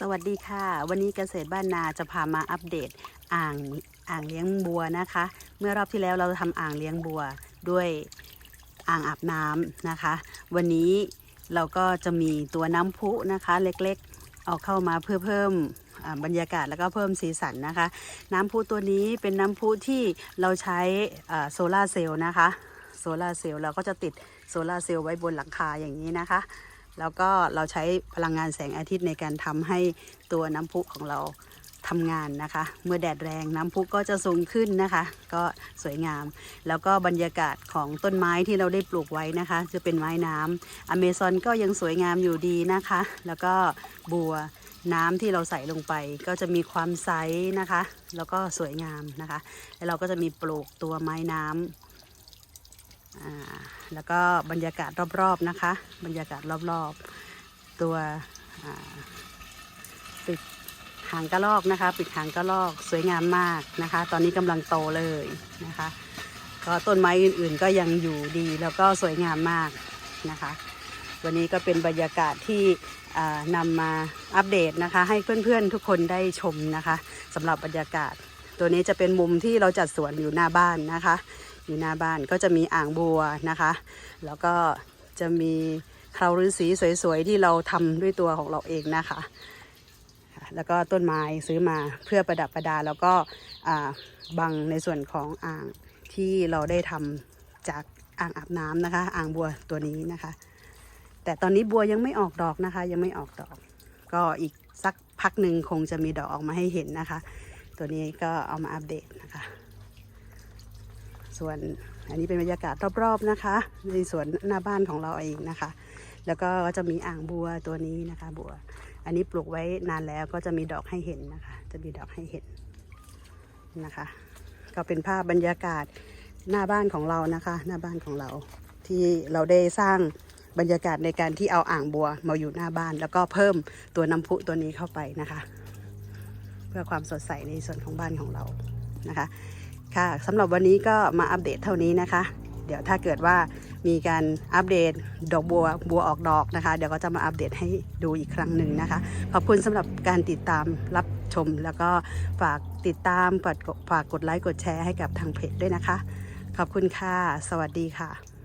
สวัสดีค่ะ วันนี้เกษตรบ้านนาจะพามาอัปเดตอ่างอ่างเลี้ยงบัวนะคะ เมื่อรอบที่แล้วเราทำอ่างเลี้ยงบัวด้วยอ่างอาบน้ำนะคะ วันนี้เราก็จะมีตัวน้ำพุนะคะ เล็กๆเอาเข้ามาเพื่อเพิ่มบรรยากาศแล้วก็เพิ่มสีสันนะคะ น้ำพุตัวนี้เป็นน้ำพุที่เราใช้โซลาร์เซลล์นะคะโซลาร์เซลล์เราก็จะติดโซลาร์เซลล์ไว้บนหลังคาอย่างนี้นะคะ แล้วก็เราใช้พลังงานแสงอาทิตย์ในการทำให้ตัวน้ำพุของเราทำงานนะคะ เมื่อแดดแรงน้ำพุก็จะสูงขึ้นนะคะ ก็สวยงาม แล้วก็บรรยากาศของต้นไม้ที่เราได้ปลูกไว้นะคะ จะเป็นไม้น้ำอเมซอนก็ยังสวยงามอยู่ดีนะคะ แล้วก็บัวน้ำที่เราใส่ลงไปก็จะมีความใสนะคะ แล้วก็สวยงามนะคะ แล้วเราก็จะมีปลูกตัวไม้น้ำอ่า แล้วก็บรรยากาศรอบๆนะคะ บรรยากาศรอบๆ ตัวปิดหางกระรอกนะคะ ปิดหางกระรอกสวยงามมากนะคะ ตอนนี้กำลังโตเลยนะคะ ก็ต้นไม้อื่นๆก็ยังอยู่ดีแล้วก็สวยงามมากนะคะ วันนี้ก็เป็นบรรยากาศที่นำมาอัปเดตนะคะ ให้เพื่อนๆทุกคนได้ชมนะคะสำหรับบรรยากาศ ตัวนี้จะเป็นมุมที่เราจัดสวนอยู่หน้าบ้านนะคะ อยู่หน้าบ้านก็จะมีอ่างบัวนะคะ แล้วก็จะมีเคราฤาษีสวยๆที่เราทำด้วยตัวของเราเองนะคะ แล้วก็ต้นไม้ซื้อมาเพื่อประดับประดา แล้วก็บังในส่วนของอ่างที่เราได้ทำจากอ่างอาบน้ำนะคะ อ่างบัวตัวนี้นะคะ แต่ตอนนี้บัวยังไม่ออกดอกนะคะ ยังไม่ออกดอก ก็อีกสักพักหนึ่งคงจะมีดอกออกมาให้เห็นนะคะ ตัวนี้ก็เอามาอัปเดตนะคะ ส่วนอันนี้เป็นบรรยากาศรอบๆนะคะ ในสวนหน้าบ้านของเราเองนะคะ แล้วก็จะมีอ่างบัวตัวนี้นะคะบัว อันนี้ปลูกไว้นานแล้วก็จะมีดอกให้เห็นนะคะ จะมีดอกให้เห็นนะคะ ก็เป็นภาพบรรยากาศหน้าบ้านของเรานะคะ หน้าบ้านของเราที่เราได้สร้างบรรยากาศในการที่เอาอ่างบัวมาอยู่หน้าบ้าน แล้วก็เพิ่มตัวน้ำพุตัวนี้เข้าไปนะคะ เพื่อความสดใสในส่วนของบ้านของเรานะคะ ค่ะสำหรับวันนี้ก็มาอัปเดตเท่านี้นะคะ เดี๋ยวถ้าเกิดว่ามีการอัปเดตดอกบัวบัวออกดอกนะคะ เดี๋ยวก็จะมาอัปเดตให้ดูอีกครั้งหนึ่งนะคะ ขอบคุณสำหรับการติดตามรับชม แล้วก็ฝากติดตามฝากกดฝากกดไลค์กดแชร์ให้กับทางเพจด้วยนะคะ ขอบคุณค่ะ สวัสดีค่ะ